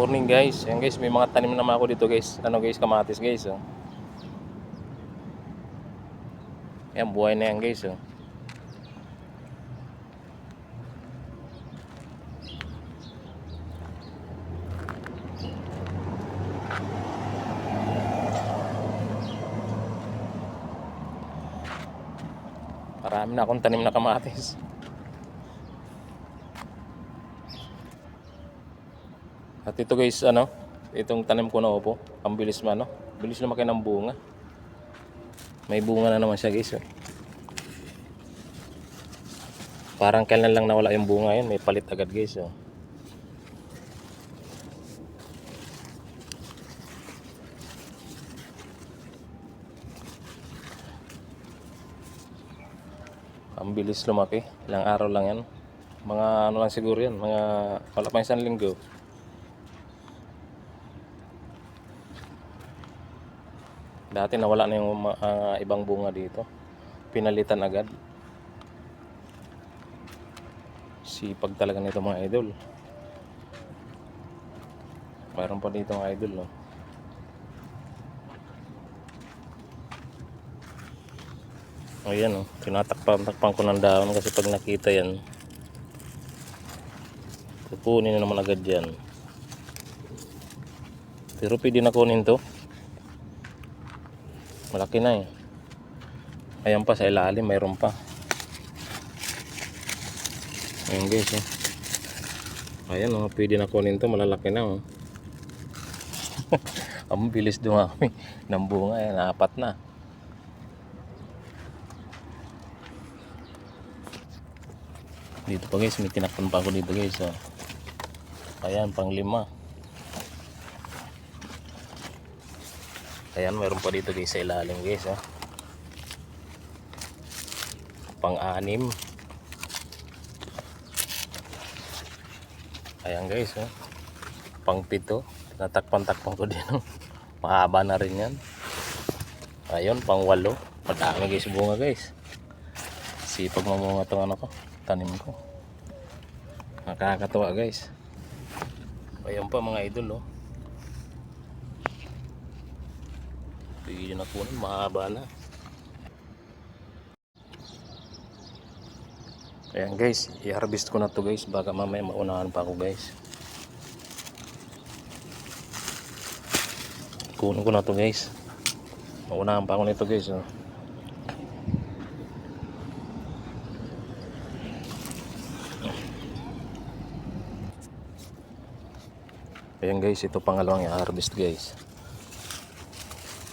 Morning guys. Ayan guys, may mga tanim naman ako dito guys. Ano guys, kamatis guys. Oh. Ayan, buhay na yan guys. Oh. Marami na akong tanim na kamatis. At ito guys, ano, itong tanim ko na upo, ang bilis man, no? Bilis lumaki ng bunga. May bunga na naman siya guys. Oh. Parang kailan lang nawala yung bunga yun, may palit agad guys. Oh. Ang bilis lumaki. Ilang araw lang yan. Mga ano lang siguro yan. Mga wala pa isang linggo. Dati nawala na yung mga ibang bunga dito. Pinalitan agad. Sipag talaga nito mga idol. Mayroon pa dito mga idol. No? Ayan oh, tinatakpan-takpan ko ng dahon kasi pag nakita yan, kukunin na naman agad yan. Pero pwede na kunin to. Malaki na eh. Ayan pa sa ilalim, mayroon pa. Ayan guys eh. Ayan oh, pwede na kunin to, malalaki na oh. Ang bilis dumami ng bunga, ayan, apat na. Dito pa guys, may tinakpan pa ako dito guys. Oh. Ayan, pang lima. Ayan, mayroon pa dito guys sa ilalim guys. Oh. Pang anim. Ayan guys. Oh. Pang pito. Natakpan-takpan ko din. Oh. Mahaba na rin yan. Ayun, pang walo. Padami guys bunga guys. Sipag mamunga itong ano ko. Tanim ko. Nakakatawa guys. Ayan pa mga idol oh. Pwede na kunin, mahaba na. Ayan guys, i-harvest ko na to guys. Baka mamaya maunahan pa ako guys. Kunin ko na to guys. Maunahan pa ako nito guys. Oh. Ayan guys, ito pangalawang i-harvest guys.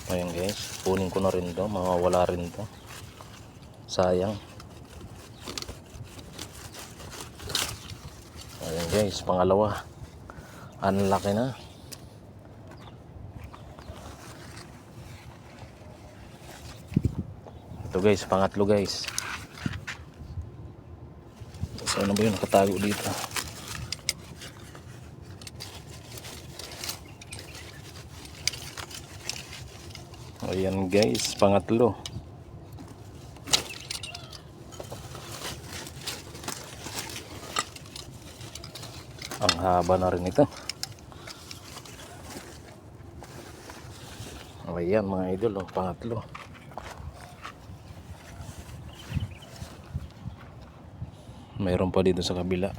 Ayan guys, kunin ko na rin to, mawawala rin to. Sayang. Ayan guys, pangalawa. Ang laki na. Ito guys, pangatlo guys. Saan na ba yun nakatago dito? Ayan guys, pangatlo. Ang haba na rin ito. Ayan mga idol, oh, pangatlo. Mayroon pa dito sa kabila.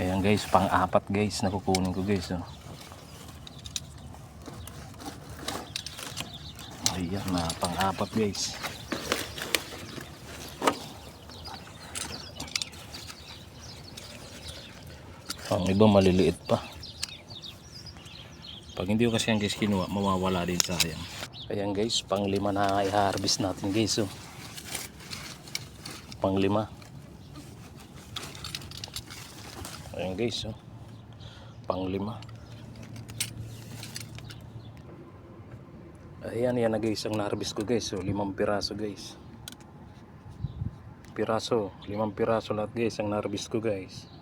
Ayan guys, pang-apat guys, nakukunin ko guys. Oh. Ayan na, pang-apat guys. Ang iba maliliit pa. Pag hindi ko kasi yan guys kinuha, mawawala din sayang. Ayan guys, pang lima na i-harvest natin guys. Oh. Pang lima. Ayan guys, oh. pang lima. Ayan, yan na guys ang na-harvest ko guys. So, limang piraso guys. Piraso, limang piraso lahat guys ang na-harvest ko guys.